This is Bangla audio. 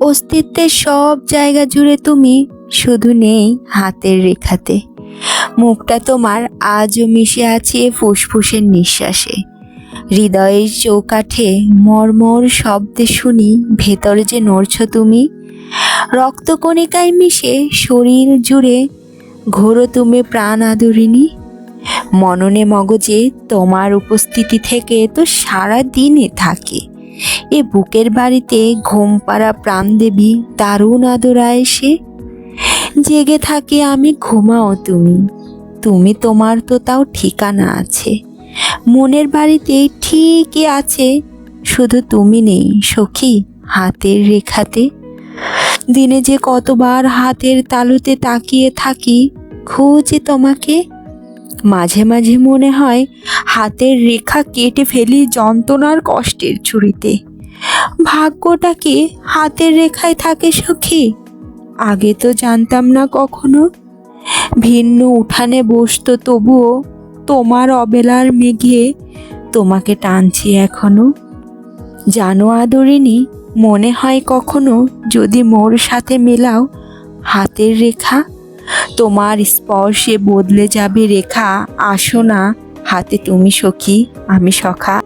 অস্তিত্বের সব জায়গা জুড়ে তুমি শুধু নেই হাতের রেখাতে। মুখটা তোমার আজও মিশে আছে ফুসফুসের নিঃশ্বাসে। হৃদয়ের চৌকাঠে মর্মর শব্দে শুনি ভেতরে যে নড়ছ তুমি। রক্তকণিকায় মিশে শরীর জুড়ে ঘোরো তুমি প্রাণ আদরিনী মননে মগজে তোমার উপস্থিতি থেকে তো সারা দিনে থাকে। এ বুকের বাড়িতে ঘুম পাড়া প্রাণদেবী দারুণ আদরায় সে জেগে থাকে আমি, ঘুমাও তুমি। তুমি তোমার তো তাও ঠিকানা আছে। মনের বাড়িতে ঠিকই আছে। শুধু তুমি নেই, সখী, হাতের রেখাতে। দিনে যে কতবার হাতের তালুতে তাকিয়ে থাকি, খুঁজে তোমাকে। মাঝে মাঝে মনে হয় হাতের রেখা কেটে ফেলি যন্ত্রণার কষ্টের ছুরিতে। ভাগ্যটাকে হাতের রেখায় থাকে সখী? আগে তো জানতাম না কখনো। ভিন্ন উঠানে বসতো তবুও তোমার অবেলার মেঘে তোমাকে টানছি এখনও। জানো আদরিনী মনে হয় কখনো যদি মোর সাথে মেলাও হাতের রেখা তোমার স্পর্শে বদলে যাবে রেখা। আসো না হাতে তুমি সখী আমি সখা।